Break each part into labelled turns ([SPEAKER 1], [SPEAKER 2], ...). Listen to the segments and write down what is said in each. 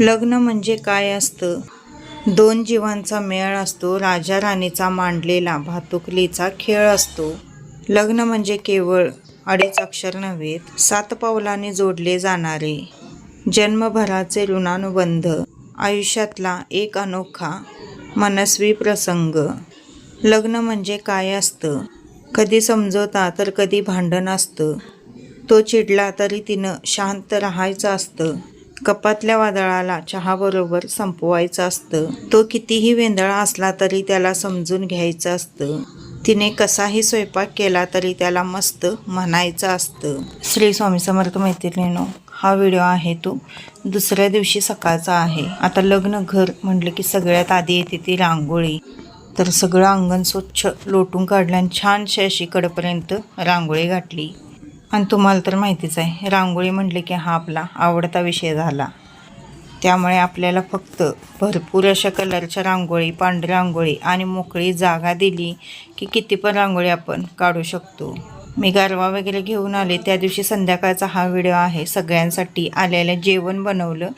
[SPEAKER 1] लग्न म्हणजे काय असतं? दोन जीवांचा मेळ असतो राजा राणीचा मांडलेला भातुकलीचा खेळ असतो. लग्न म्हणजे केवळ अडीच अक्षर नव्हेत सात पावलाने जोडले जाणारे जन्मभराचे ऋणानुबंध आयुष्यातला एक अनोखा मनस्वी प्रसंग. लग्न म्हणजे काय असतं? कधी समजवता तर कधी भांडण असतं. तो चिडला तरी तिनं शांत राहायचं असतं. कपातल्या वादळाला चहाबरोबर संपवायचं असतं. तो कितीही वेंदळा असला तरी त्याला समजून घ्यायचं असतं. तिने कसाही स्वयंपाक केला तरी त्याला मस्त म्हणायचं असतं. श्री स्वामी समर्थ मैत्रिणीनो हा व्हिडिओ आहे तो दुसऱ्या दिवशी सकाळचा आहे. आता लग्न घर म्हटलं की सगळ्यात आधी येते ती रांगोळी. तर सगळं अंगण स्वच्छ लोटून काढलं आणि छानशी अशी कडपर्यंत रांगोळी घातली आणि तुम्हाला तर माहितीच आहे रांगोळी म्हटले की हा आपला आवडता विषय झाला. त्यामुळे आपल्याला फक्त भरपूर अशा कलरच्या रांगोळी पांढरी रांगोळी आणि मोकळी जागा दिली की किती पण रांगोळी आपण काढू शकतो. मी गारवा वगैरे घेऊन आले त्या दिवशी संध्याकाळचा हा व्हिडिओ आहे. सगळ्यांसाठी आलेलं जेवण बनवलं.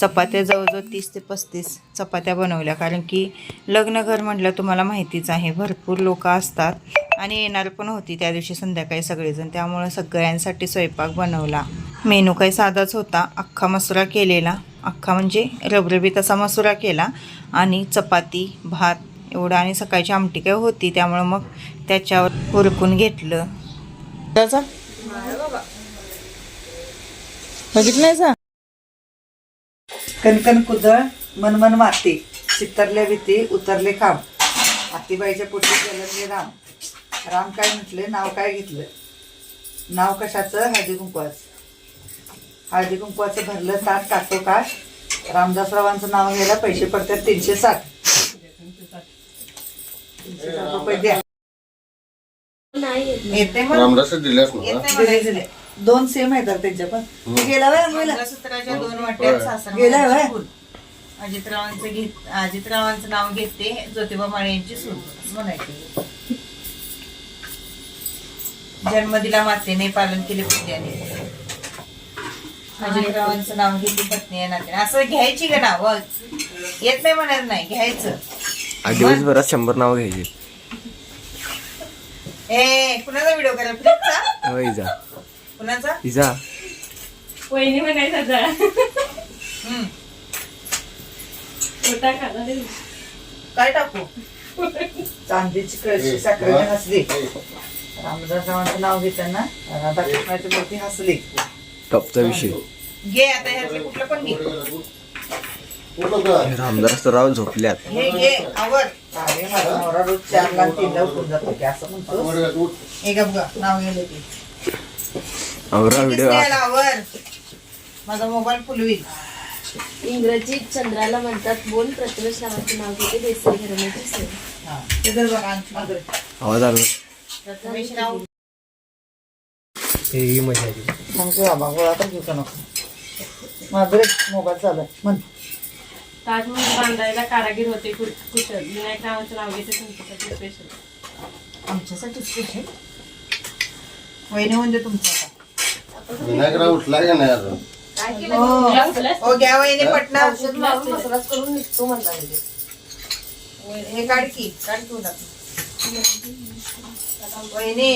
[SPEAKER 1] चपात्या जवळजवळ तीस ते पस्तीस चपात्या बनवल्या. कारण की लग्न घर म्हटलं तुम्हाला माहितीच आहे भरपूर लोक असतात. आणि येणार पण होती त्या दिवशी संध्याकाळी सगळेजण. त्यामुळं सगळ्यांसाठी स्वयंपाक बनवला. मेनू काही साधाच होता. अख्खा मसुरा केलेला. अख्खा म्हणजे रबरबीत असा मसुरा केला. आणि चपाती भात एवढं आणि सकाळची आमटी काय होती. त्यामुळं मग त्याच्यावर उरकून घेतलं. त्याचा बघितलं
[SPEAKER 2] कणकण कुदळ मनमन माती. चित्तरल्या भीती उतरले खांब. आतीबाईच्या पोटी गेलं राम. राम काय म्हटले नाव काय घेतलं? नाव कशाचं? हळदी कुंकवाचं. हळदी कुंकवाचं भरलं ताट टाकतो काश रामदासरावांचं नाव घ्यायला पैसे पडतात तीनशे साठ. तीनशे साठ रुपये द्या. येते. मग.
[SPEAKER 3] रामदास दिल्यास ना?
[SPEAKER 1] येते
[SPEAKER 2] दिले दिले. दोन सेम आहेत त्यांच्या पण. तू गेला वय अंघोळीला?
[SPEAKER 1] मंगळसूत्राच्या दोन सासर
[SPEAKER 2] गेलाय?
[SPEAKER 1] अजितरावांचं घेत अजितरावांचं नाव घेते ज्योतिबा माळे यांची सून म्हणायचं. जन्मदिला मातेने पालन केले पूजाने. अजितरावांचं नाव घेते पत्नी या नात्याने असं घ्यायची का नाव? येत नाही म्हणायचं नाही घ्यायचं.
[SPEAKER 4] आज दिवसभरात शंभर नाव घ्यायची.
[SPEAKER 1] ए कुणाचा व्हिडिओ करा? फ्लिपचा
[SPEAKER 4] हो
[SPEAKER 1] कुणाचा?
[SPEAKER 4] इजा.
[SPEAKER 5] वहिनी म्हणायचा जा
[SPEAKER 1] हम्म.
[SPEAKER 5] खाला.
[SPEAKER 1] काय टाकू?
[SPEAKER 2] चांदीची कळशी साखरेने हसली रामदासरावांचं नाव घेताना राधाकृष्णाची मूर्ती हसली.
[SPEAKER 4] टॉपचा विषय.
[SPEAKER 1] घे आता ह्यातलं कुठलं पण घे.
[SPEAKER 4] रामदास राव झोपल्यात.
[SPEAKER 1] हे घे आवर.
[SPEAKER 2] अरे माझा नवरा रोज चार लाख तीन लाख उठून जातो की असं म्हणतो
[SPEAKER 1] हे नाव गेलं
[SPEAKER 4] व्हिडिओ
[SPEAKER 1] आवर माझा मोबाईल फुलवी
[SPEAKER 5] इंग्रजीत चंद्राला म्हणतात बोल प्रथमेश नावाचे नाव घेते देसाई घराण्याची सेवा
[SPEAKER 1] ते जर बघा.
[SPEAKER 4] आवाज आला. ही मजा आली
[SPEAKER 2] सांगतो बाबा गोळा घेऊ का नको माझं मोबाईल चालू आहे म्हण
[SPEAKER 5] ताजमहल बांधायला कारागीर होते कु- कुशल विनायक नावाचं नाव घेते तुमच्यासाठी स्पेशल
[SPEAKER 1] आमच्यासाठी स्पेशल वहिनी म्हणजे तुमचं आता
[SPEAKER 3] विनायकराव उठलाय का नाही अजून?
[SPEAKER 1] हो. हो, घ्या वहिनी पटना.
[SPEAKER 2] करून निघतो म्हणला
[SPEAKER 1] हे काढ की काढ तू वहिनी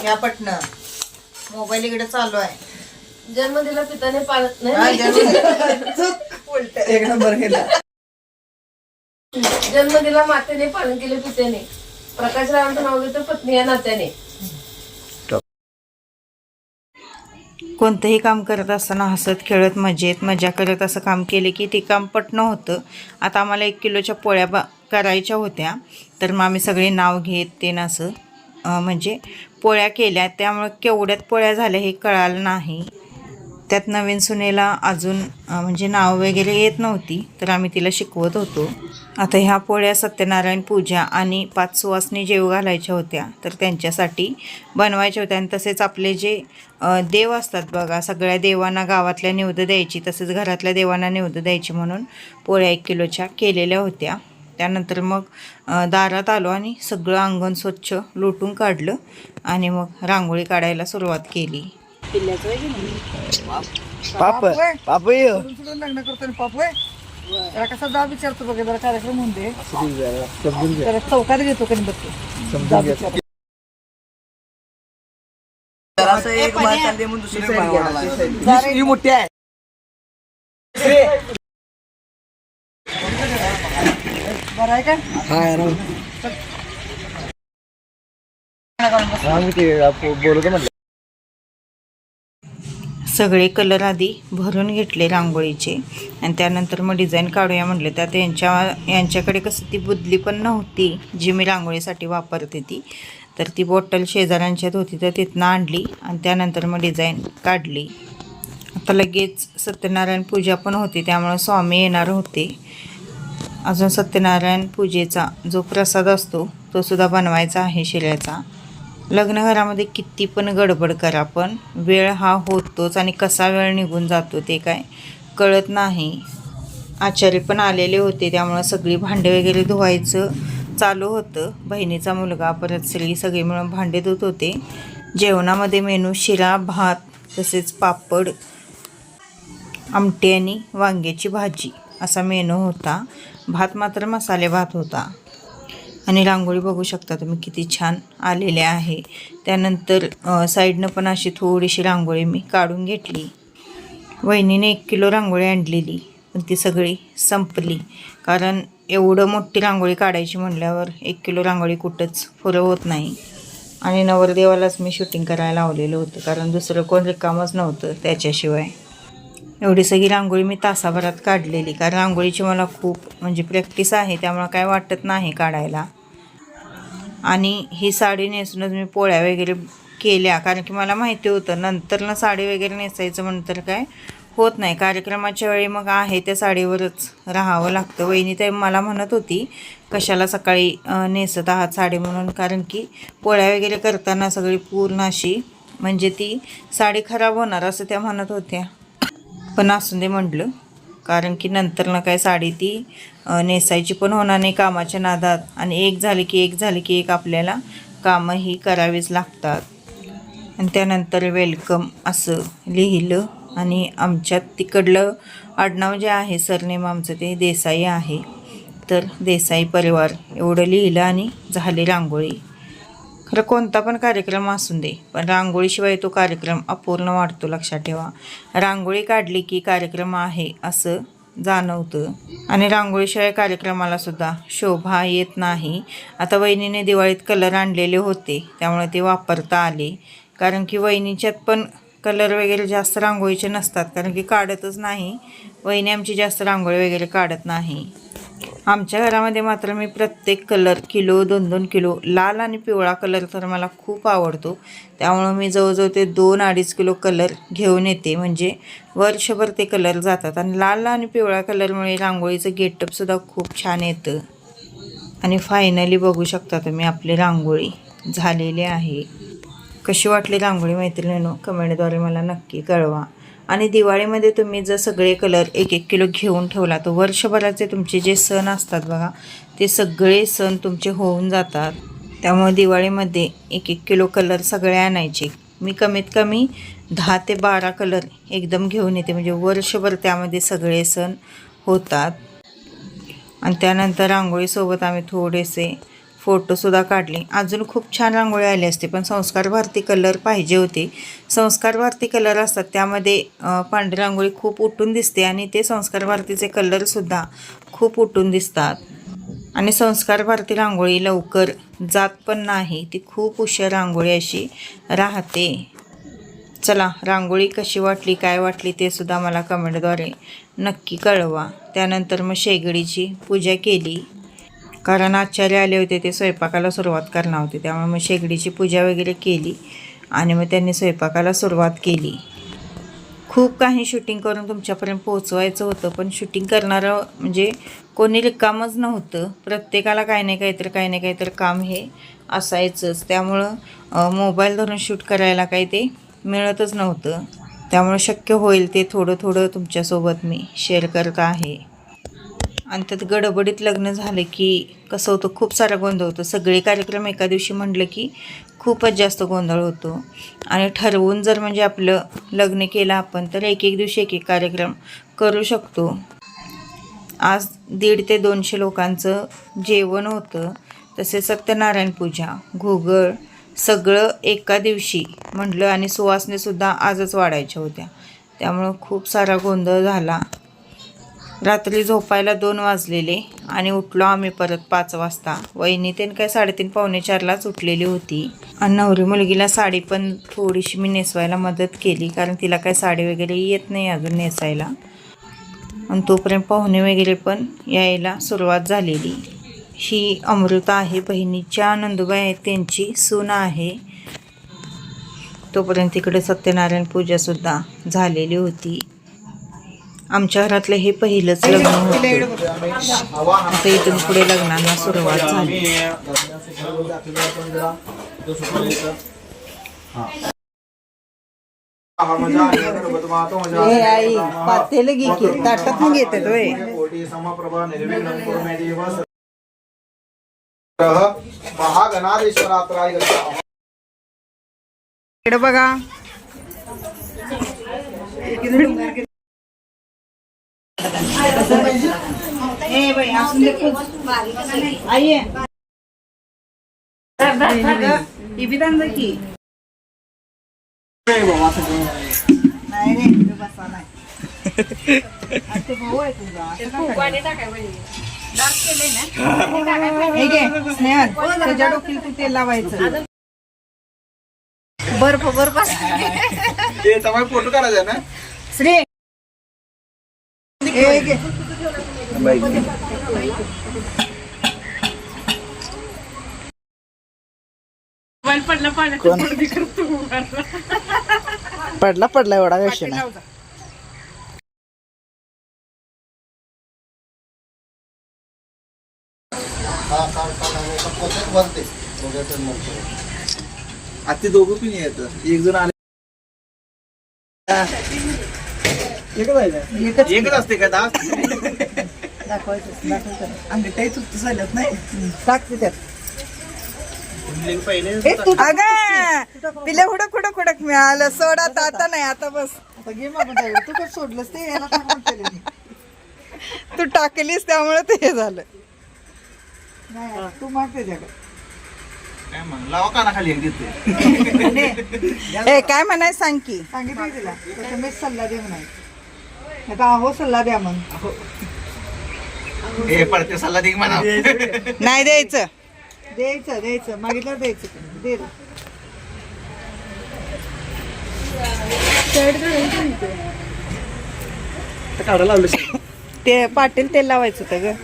[SPEAKER 1] घ्या पटन. मोबाईल इकडे चालू आहे.
[SPEAKER 5] जन्म दिला पिताने पाळत
[SPEAKER 1] हा, जरूर. चूक उलट.
[SPEAKER 2] एक नंबर गेला
[SPEAKER 5] जन्म दिला मातेने पालन केले पित्याने प्रकाश रावांचं नाव घेतो पत्नी या नात्याने.
[SPEAKER 1] कोणतंही काम करत असताना हसत खेळत मजेत मजा करत असं काम केले की ते काम पटणं होतं. आता आम्हाला एक किलोच्या पोळ्या बा करायच्या होत्या. तर मग आम्ही सगळे नाव घेत ते ना असं म्हणजे पोळ्या केल्या. त्यामुळे केवढ्यात पोळ्या झाल्या हे कळालं नाही. त्यात नवीन सुनेला अजून म्हणजे नाव वगैरे येत नव्हती तर आम्ही तिला शिकवत होतो. आता ह्या पोळ्या सत्यनारायण पूजा आणि पाच सुवासनी जेव घालायच्या होत्या तर त्यांच्यासाठी बनवायच्या होत्या. आणि तसेच आपले जे देव असतात बघा सगळ्या देवांना गावातल्या निवद द्यायची तसेच घरातल्या देवांना निवद द्यायची म्हणून पोळ्या एक किलोच्या केलेल्या होत्या. त्यानंतर मग दारात आलो आणि सगळं अंगण स्वच्छ लोटून काढलं आणि मग रांगोळी काढायला सुरुवात केली.
[SPEAKER 4] पाप. पाप
[SPEAKER 2] लग्न करतो त्याला कसा विचारतो बघा जरा कार्यक्रम होऊन दे. त्याला चौकात घेतो कधी बघतो विचारतो.
[SPEAKER 4] मोठी आहे.
[SPEAKER 2] बरं आहे का?
[SPEAKER 4] बोलतो म्हटलं.
[SPEAKER 1] सगळे कलर आधी भरून घेतले रांगोळीचे. आणि त्यानंतर मग डिझाईन काढूया म्हटले. त्यात यांच्या यांच्याकडे कसं ती बुदली पण नव्हती जी मी रांगोळीसाठी वापरते ती. तर ती बॉटल शेजाऱ्यांच्यात होती तर तिथनं आणली. आणि त्यानंतर मग डिझाईन काढली. आता लगेच सत्यनारायण पूजा पण होती त्यामुळं स्वामी येणार होते. अजून सत्यनारायण पूजेचा जो प्रसाद असतो तो सुद्धा बनवायचा आहे शिऱ्याचा. लग्नघरामध्ये किती पण गडबड करा पण वेळ हा होतोच आणि कसा वेळ निघून जातो ते काय कळत नाही. आचार्य पण आलेले होते त्यामुळं सगळी भांडे वगैरे धुवायचं चालू होतं. बहिणीचा मुलगा परत सगळी सगळी मिळून भांडे धुत होते. जेवणामध्ये मेनू शिरा भात तसेच पापड आमटी आणि वांग्याची भाजी असा मेनू होता. भात मात्र मसाले भात होता. आणि रांगोळी बघू शकता तुम्ही किती छान आलेले आहे. त्यानंतर साईडनं पण अशी थोडीशी रांगोळी मी काढून घेतली. वहिनीने एक किलो रांगोळी आणलेली. पण ती सगळी संपली. कारण एवढं मोठी रांगोळी काढायची म्हटल्यावर एक किलो रांगोळी कुठंच पुरं होत नाही. आणि नवरदेवालाच मी शूटिंग करायला लावलेलं होतं. कारण दुसरं कोण रिकामच नव्हतं त्याच्याशिवाय. एवढी सगळी रांगोळी मी तासाभरात काढलेली. कारण रांगोळीची मला खूप म्हणजे प्रॅक्टिस आहे त्यामुळं काय वाटत नाही काढायला. आणि ही साडी नेसूनच मी पोळ्या वगैरे केल्या. कारण की मला माहिती होतं नंतर ना साडी वगैरे नेसायचं म्हणतर काय होत नाही. कार्यक्रमाच्या वेळी मग आहे त्या साडीवरच राहावं लागतं. वहिनी ते मला म्हणत होती कशाला सकाळी नेसत आहात साडी म्हणून? कारण की पोळ्या वगैरे करताना सगळी पूर्ण अशी म्हणजे ती साडी खराब होणार असं त्या म्हणत होत्या. पण असून दे म्हटलं. कारण की नंतर ना काय साडी ती नेसायची पण होणार नाही कामाच्या नादात. आणि एक झाली की एक झाली की एक आपल्याला कामंही करावीच लागतात. आणि त्यानंतर वेलकम असं लिहिलं आणि आमच्यात तिकडलं आडनाव जे आहे सरनेम आमचं ते देसाई आहे. तर देसाई परिवार एवढं लिहिलं आणि झाली रांगोळी. खरं कोणता पण कार्यक्रम असून दे पण रांगोळीशिवाय तो कार्यक्रम अपूर्ण वाटतो लक्षात ठेवा. रांगोळी काढली की कार्यक्रम आहे असं जाणवतं. आणि रांगोळीशिवाय कार्यक्रमाला सुद्धा शोभा येत नाही. आता वहिनीने दिवाळीत कलर आणलेले होते त्यामुळे ते वापरता आले. कारण की वहिनीच्यात पण कलर वगैरे जास्त रांगोळीचे नसतात कारण की काढतच नाही. वहिनी आमची जास्त रांगोळी वगैरे काढत नाही. आमच्या घरामध्ये मात्र मी प्रत्येक कलर किलो दोन दोन किलो लाल आणि पिवळा कलर तर मला खूप आवडतो. त्यामुळं मी जवळजवळ ते दोन अडीच किलो कलर घेऊन येते. म्हणजे वर्षभर ते कलर जातात. आणि लाल आणि पिवळा कलरमुळे रांगोळीचं गेटअपसुद्धा खूप छान येतं. आणि फायनली बघू शकता तुम्ही आपली रांगोळी झालेली आहे. कशी वाटली रांगोळी मैत्रिणीनो? कमेंटद्वारे मला नक्की कळवा. आणि दिवाळीमध्ये तुम्ही जर सगळे कलर एक एक किलो घेऊन ठेवला तर वर्षभराचे तुमचे जे सण असतात बघा ते सगळे सण तुमचे होऊन जातात. त्यामुळे दिवाळीमध्ये एक एक किलो कलर सगळे आणायचे. मी कमीत कमी दहा ते बारा कलर एकदम घेऊन येते. म्हणजे वर्षभर त्यामध्ये सगळे सण होतात. आणि त्यानंतर रांगोळीसोबत आम्ही थोडेसे फोटोसुद्धा काढले. अजून खूप छान रांगोळी आली असते पण संस्कार भारती कलर पाहिजे होते. संस्कार भारती कलर असतात त्यामध्ये पांढरी रांगोळी खूप उठून दिसते आणि ते संस्कार भारतीचे कलरसुद्धा खूप उठून दिसतात. आणि संस्कार भारती रांगोळी लवकर जात पण नाही ती खूप उशीर रांगोळी अशी राहते. चला रांगोळी कशी वाटली काय वाटली ते सुद्धा मला कमेंटद्वारे नक्की कळवा. त्यानंतर मग शेगडीची पूजा केली. कारण आचार्य आले होते ते स्वयंपाकाला सुरुवात करणार होते. त्यामुळे मग शेगडीची पूजा वगैरे केली आणि मग त्यांनी स्वयंपाकाला सुरुवात केली. खूप काही शूटिंग करून तुमच्यापर्यंत पोहोचवायचं होतं पण शूटिंग करणारं म्हणजे कोणी रिकामच नव्हतं. प्रत्येकाला काही नाही काहीतरी काही नाही काहीतरी काम हे असायचंच. त्यामुळं मोबाईल धरून शूट करायला काही ते मिळतच नव्हतं. त्यामुळं शक्य होईल ते थोडं थोडं तुमच्यासोबत मी शेअर करत आहे. आणि त्यात गडबडीत लग्न झालं की कसं होतं खूप सारा गोंधळ होतो. सगळे कार्यक्रम एका दिवशी म्हटलं की खूपच जास्त गोंधळ होतो. आणि ठरवून जर म्हणजे आपलं लग्न केलं आपण तर एक एक दिवशी एक एक कार्यक्रम करू शकतो. आज दीड ते दोनशे लोकांचं जेवण होतं. तसेच सत्यनारायण पूजा घोगळ सगळं एका दिवशी म्हटलं आणि सुवासनेसुद्धा आजच वाढायच्या होत्या. त्यामुळं खूप सारा गोंधळ झाला. रात्री झोपायला दोन वाजलेले आणि उठलो आम्ही परत पाच वाजता. वहिनी त्यानं काय साडेतीन पावणे चारलाच उठलेली होती. आणि नवरी मुलगीला साडी पण थोडीशी मी नेसवायला मदत केली कारण तिला काय साडी वगैरे येत नाही अजून नेसायला. आणि तोपर्यंत पाहुणे वगैरे पण यायला सुरुवात झालेली. ही अमृता आहे बहिणीच्या नंदुबाई आहेत त्यांची सून आहे. तोपर्यंत तिकडे सत्यनारायण पूजासुद्धा झालेली होती. आमच्या घरातलं हे पहिलंच लग्न होतं. आता इथून पुढे लग्नांना सुरुवात झाली.
[SPEAKER 2] आई पातेलं घे की ताटात मग येतात होय.
[SPEAKER 4] महागणाधीश्वरात्राय
[SPEAKER 2] बघा. ए की नाही रे बसा नाही ते भाऊ आहे तुझा त्याच्या डोक्याला तू तेल लावायचं बर्फ बर्फ
[SPEAKER 4] फोटो काढायचा ना
[SPEAKER 2] श्री
[SPEAKER 5] मोबाईल पडला
[SPEAKER 2] पडला पडला एवढा विषय नाही
[SPEAKER 4] आता ते दोघं पण येत एक जण आले. एकच आहे ना? एकच. असते का दास?
[SPEAKER 2] आम्ही काही चुकतं झाल्यात नाही. टाकते त्यात.
[SPEAKER 4] पहिले?
[SPEAKER 2] अगं तिला हुडक हुडक हुडक मिळालं. सोड आता आता नाही आता बस. आता घे मागून तू कसं सोडलंस ते? याला केलं तू टाकलीस त्यामुळे ते हे झालं. नाही तू माग त्याच्याकडे
[SPEAKER 4] काय मग लावा कानाखाली एक देते
[SPEAKER 2] ए काय म्हणाय सांग की. सांगितलं तिला. त्याचा मी सल्ला दे म्हणाय आता अहो सल्ला द्या मग.
[SPEAKER 4] हे पडते सल्ला दे म्हणा
[SPEAKER 2] नाही द्यायचं. द्यायचं द्यायचं. मागितलं द्यायचं दे
[SPEAKER 4] काढा लावलं
[SPEAKER 2] ते पाटील तेल लावायचं होतं ग.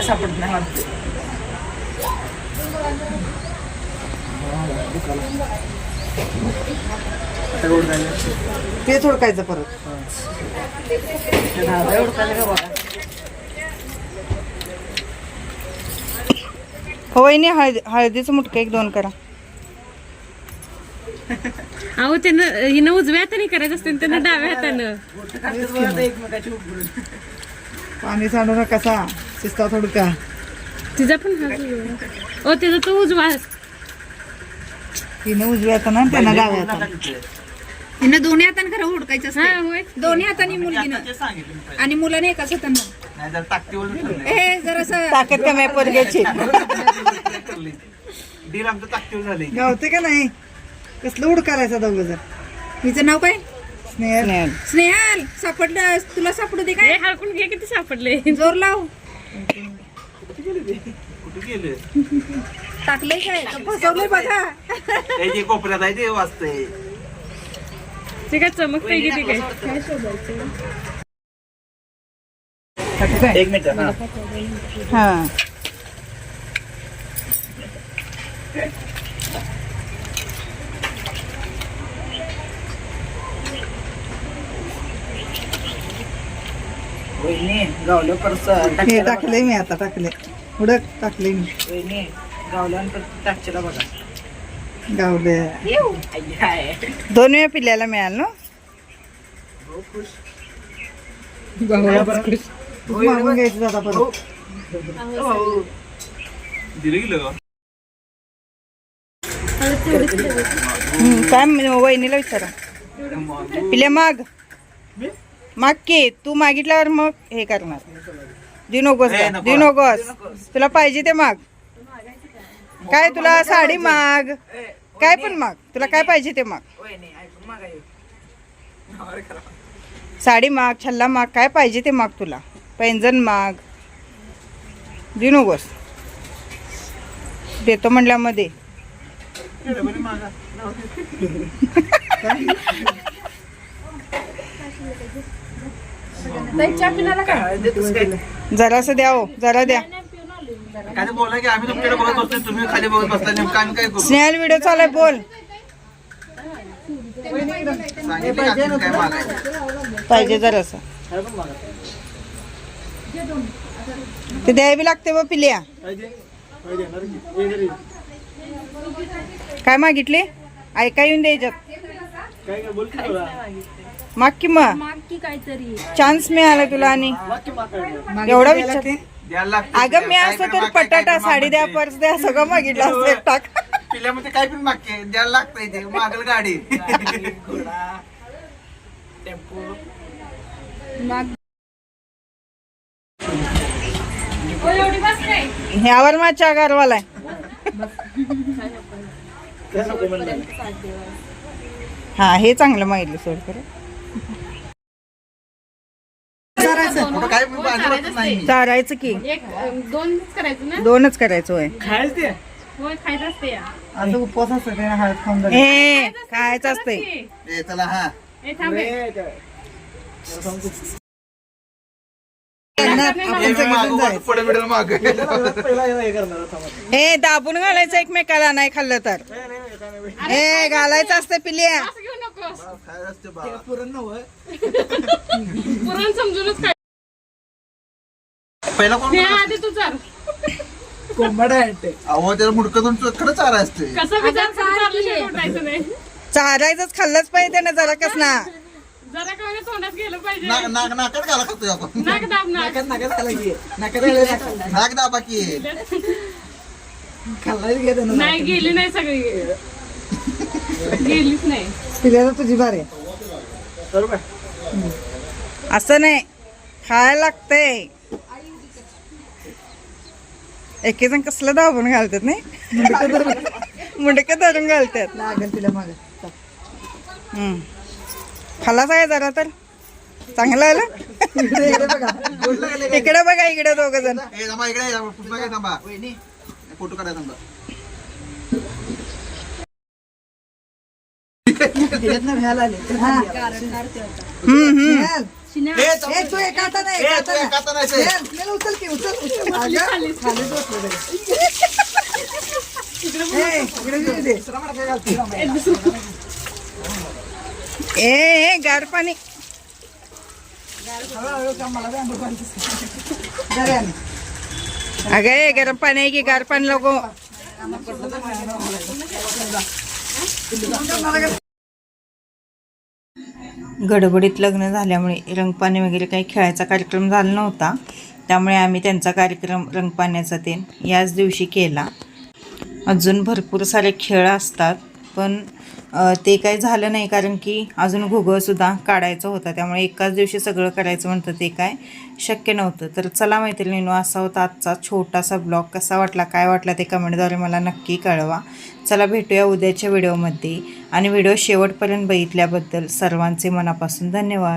[SPEAKER 4] सापडत नाही
[SPEAKER 2] तेच ओळखायचं परत. हो वहिनी हळदी हळदीचं मुटकं एक दोन करा.
[SPEAKER 5] अहो त्यानं हिनं उजव्या हाताने करायचं असते त्यानं डाव्या हातानं.
[SPEAKER 2] पाणी सांडू नका कसा शिस्ता थोडं का
[SPEAKER 5] तिचा पण उजवा. ओ त्याचा तो उजवा.
[SPEAKER 2] तिने उजव्या हातानं आणि त्यांना डाव्या हातानं
[SPEAKER 6] हिनं दोन्ही हाताने खरं हुडकायचं
[SPEAKER 5] हा
[SPEAKER 6] असते
[SPEAKER 5] होय
[SPEAKER 6] दोन्ही हाताने मुलगीनं. आणि मुलाने एकाच हातानं.
[SPEAKER 4] नाही तर टाकतीवर
[SPEAKER 6] हे जरास
[SPEAKER 2] ताकद कमी आहे पोरग्याची
[SPEAKER 4] आमचं झाले
[SPEAKER 2] गावते का नाही? कसलं उड करायचं दोघं जर
[SPEAKER 6] हिचं नाव काय?
[SPEAKER 2] स्नेहल.
[SPEAKER 6] स्नेहाल. सापडलं. तुला सापडू दे काय?
[SPEAKER 5] हळकून घे किती सापडले.
[SPEAKER 6] जोर लाव.
[SPEAKER 4] कुठे गेले?
[SPEAKER 6] का बघा.
[SPEAKER 4] ते जे कोपऱ्यात आहे ते वाचतंय
[SPEAKER 5] ते काय चमकतंय किती काय
[SPEAKER 4] एक मिनिट हा.
[SPEAKER 2] हा.
[SPEAKER 4] गावलं परत
[SPEAKER 2] हे टाकले मी आता टाकले. उडक टाकले मी.
[SPEAKER 4] बघा.
[SPEAKER 2] गावले.
[SPEAKER 7] दोन वेळा पिल्याला मिळाल ना?
[SPEAKER 2] मागून घ्यायचं दादा परत.
[SPEAKER 7] हम्म, काय म्हण- वहिनीला विचारा. पिल्या माग. माग की तू मागितल्यावर मग हे करणार. का? देऊ नकोस. तुला पाहिजे ते माग. काय तुला साडी माग? काय पण माग? तुला काय पाहिजे ते माग? साडी माग छल्ला माग काय पाहिजे ते माग तुला? पैंजण माग. देऊ नकोस. देतो म्हणल्यामध्ये. जरासं द्या हो जरा द्या.
[SPEAKER 4] बोला की आम्ही तुमच्याकडे बघत तुम्ही खाली बघत नेमकं आम्ही काय करू?
[SPEAKER 7] स्नेहल व्हिडिओ चालू आहे बोल.
[SPEAKER 4] सांगितलं की आम्ही काय मागायचं?
[SPEAKER 7] पाहिजे जरासं. ते द्यावी लागते बा पिल्या. काय मागितले? ऐका येऊन द्यायच्यात माग की मग. चान्स मिळाला तुला आणि एवढा विचार. अगं मी असं तर
[SPEAKER 4] माग,
[SPEAKER 7] पटाटा साडी द्या
[SPEAKER 4] माग
[SPEAKER 7] पर्स द्या सगळं मागितलं असतं एक टाक.
[SPEAKER 4] पिल्यामध्ये काय पण मागते द्यायला लागतंय ते मागल गाडी.
[SPEAKER 7] ह्यावर माझ्या गारवालाय हा हे चांगलं मागितलं सोड खरं.
[SPEAKER 4] काय नाही.
[SPEAKER 7] चारायचं की.
[SPEAKER 5] एक दोन करायचं ना?
[SPEAKER 7] दोनच करायचं होय.
[SPEAKER 5] होय खायचं असते या
[SPEAKER 2] आता उपवास असतो त्याने हळद खाऊन जाते.
[SPEAKER 7] हे खायचं असतंय
[SPEAKER 4] ए, चला हा.
[SPEAKER 5] ए थांबे.
[SPEAKER 7] हे दाबून घालायचं एकमेकाला नाही खाल्लं तर. हे घालायचं असतं पिल्या.
[SPEAKER 5] पुरण समजूनच काय
[SPEAKER 4] पहिला कोण
[SPEAKER 5] आधी तू चाल.
[SPEAKER 4] अहो त्याला मुडकं खरं चारा असते
[SPEAKER 5] कसं विचार चालल्याशिवाय उठायचं नाही.
[SPEAKER 7] चारायचंच खाल्लंच पाहिजे त्यानं जरा कस ना.
[SPEAKER 5] जरा का होईना तोंडात गेलं पाहिजे.
[SPEAKER 4] नाक नाक नाकात घाला खातोय आपण.
[SPEAKER 5] नाक दाब नाक.
[SPEAKER 4] नाक दाबा. की.
[SPEAKER 5] नाही गेली नाही सगळी. गेलीच नाही.
[SPEAKER 2] पिल्याला तुझी बारी
[SPEAKER 7] असं नाही. खायला लागतंय. एक जण कसलं दाबून घालतात नाही? मुंडक धरून घालतात.
[SPEAKER 2] लागेल तिला मागे.
[SPEAKER 7] हम्म. खालाच आहे जरा तर. चांगलं आलं इकडे बघा. इकडे दोघ जण.
[SPEAKER 4] ए थांबा इकडे ये, पुष्पा काय थांबा. फोटो काढायला
[SPEAKER 2] उचल ए,
[SPEAKER 7] गार पाणी. अगं ए गरम पाणी आहे की गार पाणी लोक गडबडीत लग्न झाल्यामुळे रंगपाणी वगैरे काही खेळायचा कार्यक्रम झाला नव्हता. त्यामुळे आम्ही त्यांचा कार्यक्रम रंगपाण्याचा ते याच दिवशी केला. अजून भरपूर सारे खेळ असतात पण ते काही झालं नाही कारण की अजून घुगळसुद्धा काढायचं होता. त्यामुळे एकाच दिवशी सगळं करायचं म्हणतं ते काय शक्य नव्हतं. तर चला मैत्रिणीनो असा होता आजचा छोटासा ब्लॉग. कसा वाटला काय वाटला ते कमेंटद्वारे मला नक्की कळवा. चला भेटूया उद्याच्या व्हिडिओमध्ये. आणि व्हिडिओ शेवटपर्यंत बघितल्याबद्दल सर्वांचे मनापासून धन्यवाद.